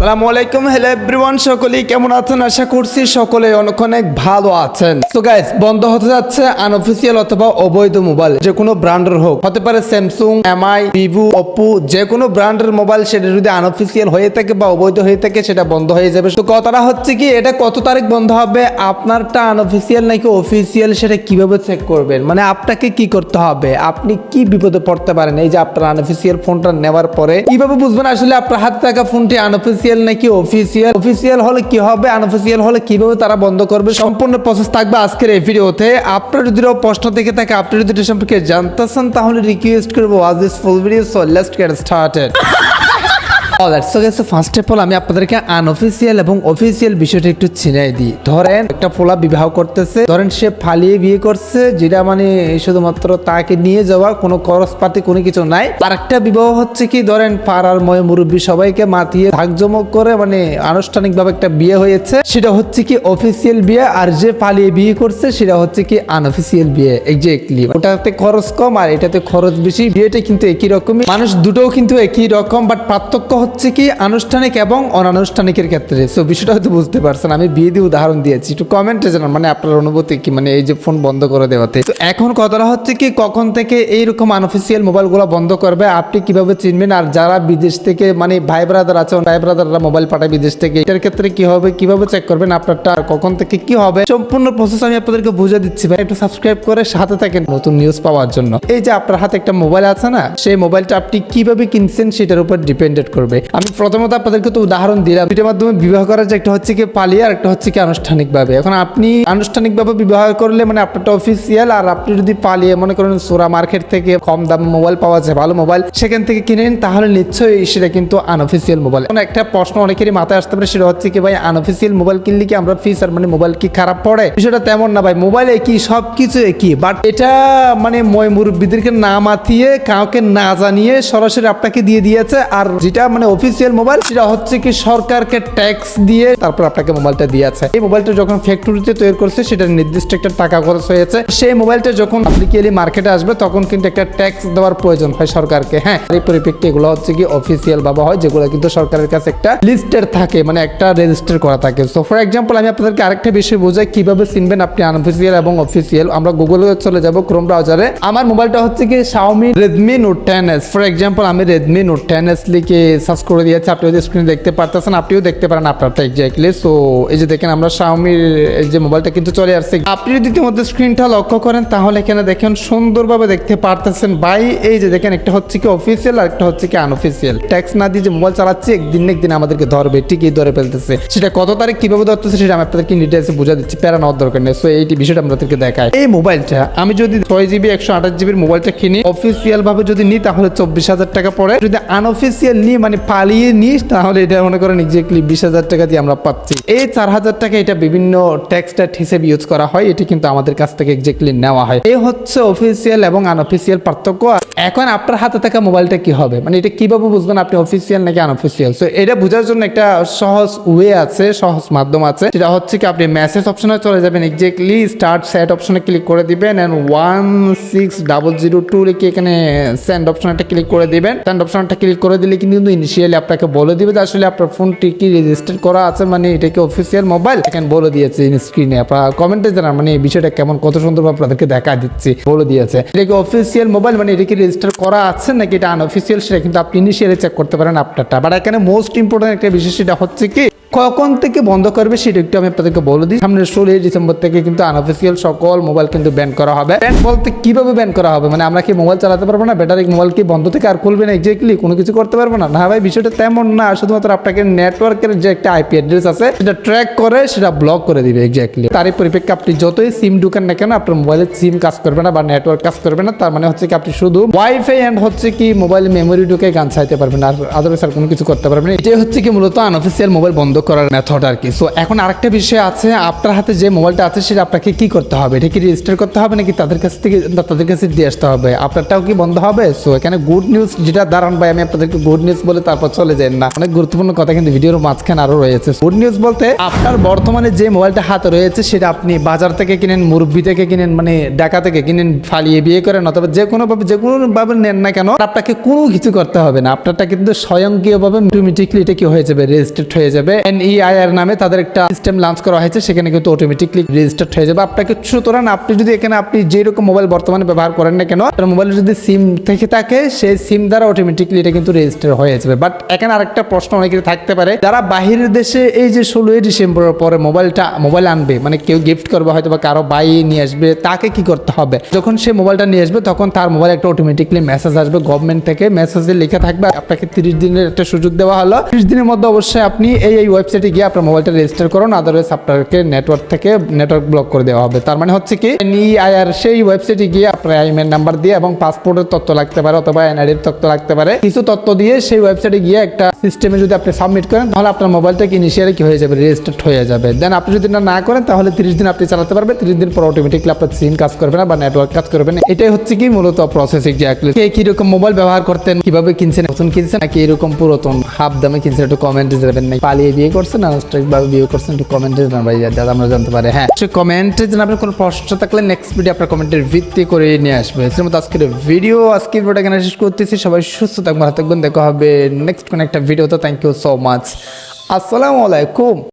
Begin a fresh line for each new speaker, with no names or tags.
আসসালামু আলাইকুম। Hello everyone সকলেই কেমন আছেন? আশা করছি সকলে অনেক অনেক ভালো আছেন। তো গাইস বন্ধ হতে যাচ্ছে আনঅফিসিয়াল অথবা অবৈধ মোবাইল যে কোনো ব্র্যান্ডের হোক, হতে পারে স্যামসুং এমআই ভিভো ওপো যে কোনো ব্র্যান্ডের মোবাইল সেটা যদি আনঅফিসিয়াল হয়ে থাকে বা অবৈধ হয়ে থাকে, সেটা বন্ধ হয়ে যাবে। তো কথাটা হচ্ছে কি, এটা কত তারিখ বন্ধ হবে? আপনারটা আনঅফিসিয়াল নাকি অফিসিয়াল সেটা কীভাবে চেক করবেন? মানে আপনাকে কি করতে হবে? আপনি কি বিপদে পড়তে পারেন? এই যে আপনার আনঅফিসিয়াল ফোনটা নেওয়ার পরে কীভাবে বুঝবেন? আসলে আপনার হাতে থাকা ফোনটি আনঅফিসিয়াল নাকি অফিসিয়াল অফিসিয়াল হলে কি হবে? আনঅফিসিয়াল হলে কীভাবে তারা বন্ধ করবে? সম্পূর্ণ প্রসেস থাকবে আজকের এই ভিডিওতে। আপনার যদি প্রশ্ন থেকে থাকে, আপনি যদি সম্পর্কে জানতেছেন তাহলে রিকোয়েস্ট করব was this full video so let's get started মানে মানে আনুষ্ঠানিকভাবে একটা বিয়ে হয়েছে। সেটা হচ্ছে কি অফিসিয়াল বিয়ে, আর যে পালিয়ে বিয়ে করছে, সেটা হচ্ছে কি আনঅফিসিয়াল বিয়ে। এক্স্যাক্টলি ওটাতে খরচ কম, আর এটাতে খরচ বেশি। বিয়েটা কিন্তু একই রকমই। মানুষ দুটোও কিন্তু একই রকম বাট পার্থক্য হচ্ছে কি আনুষ্ঠানিক এবং অনানুষ্ঠানিকের ক্ষেত্রে? সো বিষয়টা হয়তো বুঝতে পারছেন। আমি বিয়ে দিয়ে উদাহরণ দিয়েছি। একটু কমেন্টে জানান মানে আপনার অনুভূতি কি? মানে এই যে ফোন বন্ধ করে দেওয়াতে। তো এখন কথাটা হচ্ছে কি, কখন থেকে এইরকম আনঅফিসিয়াল মোবাইলগুলো বন্ধ করবে? আপনি কীভাবে চিনবেন? আর যারা বিদেশ থেকে মানে ভাই ব্রাদার আছে, ভাই ব্রাদাররা মোবাইল পাঠায় বিদেশ থেকে, এটার ক্ষেত্রে কি হবে? কীভাবে চেক করবেন আপনারটা? আর কখন থেকে কি হবে? সম্পূর্ণ প্রসেস আমি আপনাদেরকে বুঝে দিচ্ছি। ভাই, একটু সাবস্ক্রাইব করে সাথে থাকেন নতুন নিউজ পাওয়ার জন্য। এই যে আপনার হাতে একটা মোবাইল আছে না? সেই মোবাইলটা আপনি কীভাবে কিনছেন? সেটার উপর ডিপেন্ডেড করবে। আমি প্রথমত আপনাদেরকে তো উদাহরণ দিলাম। দুইটার মাধ্যমে বিবাহ করার যে একটা হচ্ছে কি পালিয়ে আর একটা হচ্ছে কি আনুষ্ঠানিকভাবে। এখন আপনি আনুষ্ঠানিকভাবে বিবাহ করলে মানে আপনারটা অফিসিয়াল আর আপনি যদি পালিয়ে মনে করেন সোরা মার্কেট থেকে কম দাম মোবাইল পাওয়া যায়, ভালো মোবাইল সেখান থেকে কিনেন তাহলে নিশ্চয়ই সেটা কিন্তু আনঅফিসিয়াল মোবাইল। এখন একটা প্রশ্ন অনেকেরই মাথায় আসতে পারে, সেটা হচ্ছে কি ভাই আনঅফিসিয়াল মোবাইল কিনলে কি আমরা ফিচার মানে মোবাইল কি খারাপ পড়ে? বিষয়টা তেমন না ভাই, মোবাইল একই সব কিছু একই। বাট এটা মানে ময় মুরব্বীদেরকে না মাতিয়ে, কাউকে না জানিয়ে সরাসরি আপনাকে দিয়ে দিয়েছে, আর যেটা মানে অফিসিয়াল মোবাইল সেটা হচ্ছে কি সরকারকে ট্যাক্স দিয়ে তারপর আপনাকে মোবাইলটা দিয়েছে। এই মোবাইলটা যখন ফ্যাক্টরিতে তৈরি করছে, সেটা নির্দিষ্ট একটা টাকা খরচ হয়েছে। সেই মোবাইলটা যখন অ্যাপ্লিকেলি মার্কেটে আসবে, তখন কিন্তু একটা ট্যাক্স দেওয়ার প্রয়োজন হয় সরকারকে। হ্যাঁ এই পরিপ্রেক্ষিতে এগুলো হচ্ছে কি অফিসিয়াল ভাবে হয়, যেগুলো কিন্তু সরকারের কাছে একটা লিস্টের থাকে মানে একটা রেজিস্টার করা থাকে। সো ফর এক্সাম্পল আমি আপনাদেরকে আরেকটা বিষয় বোঝাই, কীভাবে চিনবেন আপনি আনঅফিসিয়াল এবং অফিসিয়াল আমরা গুগলে চলে যাব ক্রোম ব্রাউজারে আমার মোবাইলটা হচ্ছে কি Xiaomi Redmi Note 10s for example আমি Redmi Note 10s লিখে সার্চ করে দিয়েছি। আপনি যদি স্ক্রিনে দেখতে পারতেছেন, আপনিও দেখতে পারেন আপনারটা এক্স্যাক্টলি সো এই যে দেখেন আমরা Xiaomi এই যে মোবাইলটা কিন্তু চলে আসছে। আপনি যদি ইতিমধ্যে স্ক্রিনটা লক্ষ্য করেন, তাহলে এখানে দেখেন সুন্দরভাবে দেখতে পারতেছেন ভাই এই যে দেখেন একটা হচ্ছে কি অফিসিয়াল আর একটা হচ্ছে কি আনঅফিসিয়াল ট্যাক্স না দিয়ে যে মোবাইল চালাচ্ছি, একদিন একদিন আমাদেরকে ধরবে, ঠিকই ধরে ফেলতেছে। সেটা কত তারিখ, কীভাবে ধরতেছে, সেটা আমি আপনাদেরকে ডিটেলসে বুঝা দিচ্ছি। প্যারা নেওয়ার দরকার নেই। সো এই বিষয়টা আপনাদেরকে দেখায় এই মোবাইলটা, আমি যদি ছয় জিবি একশো আঠাশ জিবির মোবাইলটা কিনি অফিসিয়াল ভাবে যদি নিই, তাহলে চব্বিশ হাজার টাকা পড়ে। যদি আনঅফিসিয়াল নিই মানে পালিয়ে নিস তাহলে এটা মনে করেন এক্স্যাক্টলি বিশ হাজার টাকা দিয়ে আমরা পাচ্ছি। এই চার হাজার টাকা এটা বিভিন্ন ট্যাক্স হিসেবে ইউজ করা হয়, এটি কিন্তু আমাদের কাছ থেকে এক্স্যাক্টলি নেওয়া হয়। এই হচ্ছে অফিসিয়াল এবং আনঅফিসিয়াল পার্থক্য। এখন আপনার হাতে থাকা মোবাইলটা কি হবে? মানে এটা কীভাবে বুঝবেন আপনি অফিসিয়াল নাকি আনঅফিসিয়াল সো এটা বোঝার জন্য একটা সহজ ওয়ে আছে, সহজ মাধ্যম আছে। সেটা হচ্ছে কি আপনি মেসেজ অপশনে চলে যাবেন এক্স্যাক্টলি স্টার্ট সেট অপশনে ক্লিক করে দিবেন and one six double zero two লিখে এখানে সেন্ড অপশনটা ক্লিক করে দিবেন। সেন্ড অপশনটা ক্লিক করে দিলে কিন্তু ইনিশিয়ালি আপনাকে বলে দিবে যে আসলে আপনার ফোনটি কি রেজিস্টার করা আছে মানে এটা কি অফিসিয়াল মোবাইল এখন বলে দিয়েছে স্ক্রিনে আপনারা কমেন্টে জানান মানে এই বিষয়টা কেমন, কত সুন্দর আপনাদেরকে দেখা দিচ্ছে, বলে দিয়েছে। এটা কি অফিসিয়াল মোবাইল মানে এটা কি রেজিস্টার করা আছে নাকি এটা আনঅফিসিয়াল সেটা কিন্তু আপনি ইনিশিয়ালি চেক করতে পারেন আপনারটা। বাট এখানে মোস্ট ইম্পর্টেন্ট একটা বিষয় সেটা হচ্ছে কি কখন থেকে বন্ধ করবে সেটা একটু আমি আপনাদেরকে বলে দিই। সামনে ষোলোই ডিসেম্বর থেকে কিন্তু আনঅফিসিয়াল সকল মোবাইল কিন্তু ব্যান করা হবে। ব্যান বলতে কীভাবে ব্যান করা হবে? মানে আমরা কি মোবাইল চালাতে পারব না? ব্যাটারি মোবাইল কি বন্ধ থেকে আর খুলবে না? এক্স্যাক্টলি কোনো কিছু করতে পারব না? না ভাই, বিষয়টা তেমন না। শুধুমাত্র আপনাকে নেটওয়ার্কের যে একটা আইপি অ্যাড্রেস আছে, সেটা ট্র্যাক করে, সেটা ব্লক করে দিবে এক্স্যাক্টলি তারই পরিপ্রেক্ষিতে আপনি যতই সিম ঢুকেন না কেন, আপনার মোবাইলে সিম কাজ করবে না বা নেটওয়ার্ক কাজ করবে না। তার মানে হচ্ছে কি, আপনি শুধু ওয়াইফাই অ্যান্ড হচ্ছে কি মোবাইল মেমোরি ঢুকে গান চাইতে পারবেন আর আদারওয়াইজ আর কোনো কিছু করতে পারবেন এটাই হচ্ছে কি মূলত আনঅফিসিয়াল মোবাইল বন্ধ করার মেথড আর কি। সো এখন আরেকটা বিষয় আছে, আপনার হাতে যে মোবাইলটা আছে, সেটা আপনাকে কি করতে হবে? এটা কি রেজিস্টার করতে হবে, নাকি তাদের কাছ থেকে তাদের কাছে দিয়ে আসতে হবে? আপনারটাও কি বন্ধ হবে? সো এখানে গুড নিউজ যেটা, দাঁড়ান ভাই, আমি আপনাদেরকে গুড নিউজ বলে তারপর চলে যাই না। অনেক গুরুত্বপূর্ণ কথা কিন্তু ভিডিওর মাঝখানে আরও রয়েছে। গুড নিউজ বলতে, আপনার বর্তমানে যে মোবাইলটা হাতে রয়েছে, সেটা আপনি বাজার থেকে কিনেন, মুরব্বি থেকে কিনেন মানে ডাকা থেকে কিনেন, ফালিয়ে বিয়ে করেন, অথবা যে কোনো ভাবে যে কোনো ভাবে নেন না কেন, আপনাকে কোনো কিছু করতে হবে না। আপনারটা কিন্তু স্বয়ংক্রিয়ভাবে অটোমেটিকলি এটা কি হয়ে যাবে রেজিস্টার্ড হয়ে যাবে। এনইআইআর নামে তাদের একটা সিস্টেম লঞ্চ করা হয়েছে, সেখানে কিন্তু অটোমেটিকলি রেজিস্টার্ড হয়ে যাবে। আপনাকে, সুতরাং আপনি যদি এখানে, আপনি যেরকম মোবাইল বর্তমানে ব্যবহার করেন না কেন আপনার মোবাইলে যদি সিম থেকে থাকে, সেই সিম দ্বারা অটোমেটিকলি এটা কিন্তু রেজিস্টার হয়ে যাবে। বাট এখানে আরেকটা প্রশ্ন অনেকের থাকতে পারে, যারা বাহিরের দেশে এই যে ষোলোই ডিসেম্বরের পরে মোবাইলটা মোবাইল আনবে মানে কেউ গিফট করবে, হয়তো বা কারও বাই নিয়ে আসবে, তাকে কি করতে হবে? যখন সে মোবাইলটা নিয়ে আসবে, তখন তার মোবাইল একটা অটোমেটিকলি মেসেজ আসবে গভর্নমেন্ট থেকে মেসেজে লেখা থাকবে। আপনাকে তিরিশ দিনের একটা সুযোগ দেওয়া হলো। তিরিশ দিনের মধ্যে অবশ্যই আপনি এই এই ওয়েবসাইটে গিয়ে আপনার মোবাইলটা রেজিস্টার করুন আদারওয়াইজ আপনাকে নেটওয়ার্ক থেকে নেটওয়ার্ক ব্লক করে দেওয়া হবে। তার মানে হচ্ছে কি আইআর সেই ওয়েবসাইটে গিয়ে আপনার আইমের নাম্বার দিয়ে এবং পাসপোর্টের তথ্য লাগতে পারে অথবা এনআইডির তথ্য লাগতে পারে। কিছু তথ্য দিয়ে সেই ওয়েবসাইটে গিয়ে একটা সিস্টেমে যদি আপনি সাবমিট করেন, তাহলে আপনার মোবাইলটা ইনিশিয়ালি কি হয়ে যাবে? রেজিস্টার্ড হয়ে যাবে। দেন আপনি যদি না না করেন, তাহলে তিরিশ দিন আপনি চালাতে পারবেন। তিরিশ দিন পর অটোমেটিকলি আপনার সিম কাজ করবে না বা নেটওয়ার্ক কাজ করবে না। এটাই হচ্ছে কি মূলত প্রসেস এক্স্যাক্টলি কে কীরকম মোবাইল ব্যবহার করতেন, কীভাবে কিনছেন, নতুন কিনছেন, নাকি এরকম পুরাতন হাফ দামে কিনছেন, একটু কমেন্টে জানাবেন না পালিয়ে করছেন আর ভাবে বিয়ে করছেন, একটু কমেন্টে আমরা জানতে পারি। হ্যাঁ কমেন্টে জানাবেন, কোনো প্রশ্ন থাকলে নেক্সট ভিডিও আপনার কমেন্টের ভিত্তি করে নিয়ে আসবে। মতো আজকের ভিডিও আজকের এখানে শেষ করতেছি। সবাই সুস্থ থাকবেন থাকবেন, দেখা হবে নেক্সট কোনো একটা ভিডিও তো। থ্যাংক ইউ সো মাচ আসসালামু আলাইকুম।